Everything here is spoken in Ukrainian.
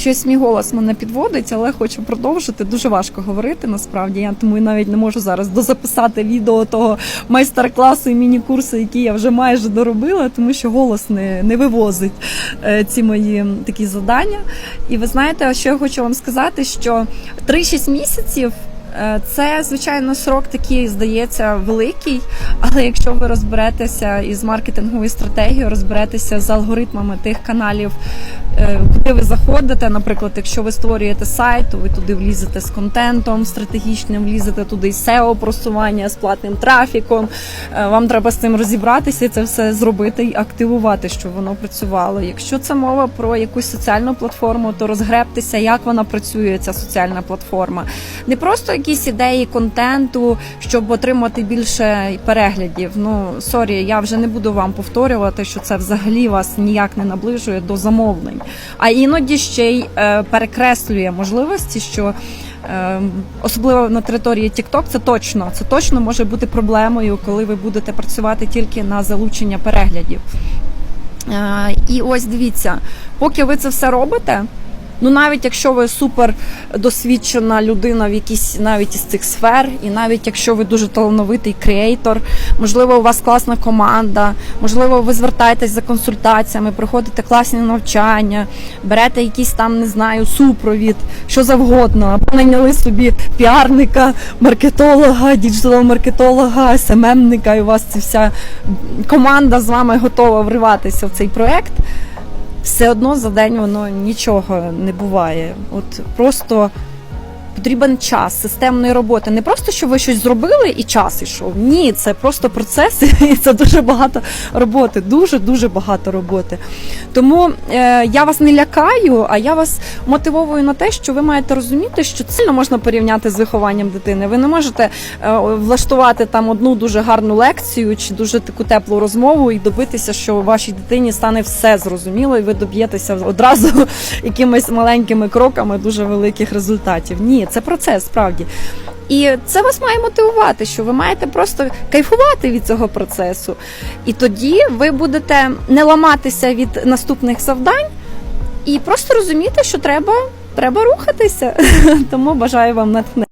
Щось мій голос мене підводить, але хочу продовжити. Дуже важко говорити насправді. Я тому навіть не можу зараз дозаписати відео того майстер-класу і міні-курсу, який я вже майже доробила, тому що голос не, не вивозить е, ці мої такі завдання. І ви знаєте, що я хочу вам сказати, що 3-6 місяців. Е, Це, звичайно, срок такий здається великий, але якщо ви розберетеся із маркетинговою стратегією, розберетеся з алгоритмами тих каналів, е, куди ви заходите, наприклад, якщо ви створюєте сайт, то ви туди влізете з контентом стратегічним, влізете туди з SEO просування, з платним трафіком. Е, Вам треба з цим розібратися і це все зробити і активувати, щоб воно працювало. Якщо це мова про якусь соціальну платформу, то розгребтеся, як вона працює, ця соціальна платформа. Не просто якісь ідеї контенту, щоб отримати більше переглядів. Ну сорі, я вже не буду вам повторювати, що це взагалі вас ніяк не наближує до замовлень, а іноді ще й е, перекреслює можливості, що. е, Особливо на території TikTok це точно це точно може бути проблемою, коли ви будете працювати тільки на залучення переглядів. Е, І ось дивіться, поки ви це все робите. Ну, навіть якщо ви супер досвідчена людина в якійсь навіть із цих сфер, і навіть якщо ви дуже талановитий креатор, можливо, у вас класна команда, можливо, ви звертаєтесь за консультаціями, проходите класні навчання, берете якийсь там, не знаю, супровід, що завгодно, або найняли собі піарника, маркетолога, діджитал-маркетолога, СММника, і у вас ця вся команда з вами готова вриватися в цей проект все одно за день воно нічого не буває. От просто потрібен час системної роботи. Не просто, що ви щось зробили і час ішов. Ні, це просто процес, і це дуже багато роботи. Дуже дуже багато роботи. Тому е, я вас не лякаю, а я вас мотивовую на те, що ви маєте розуміти, що не можна порівняти з вихованням дитини. Ви не можете е, влаштувати там одну дуже гарну лекцію чи дуже таку теплу розмову і добитися, що вашій дитині стане все зрозуміло, і ви доб'єтеся одразу якимись маленькими кроками дуже великих результатів. Ні, це процес справді. І це вас має мотивувати, що ви маєте просто кайфувати від цього процесу. І тоді ви будете не ламатися від наступних завдань і просто розуміти, що треба, треба рухатися. Тому бажаю вам натхнення.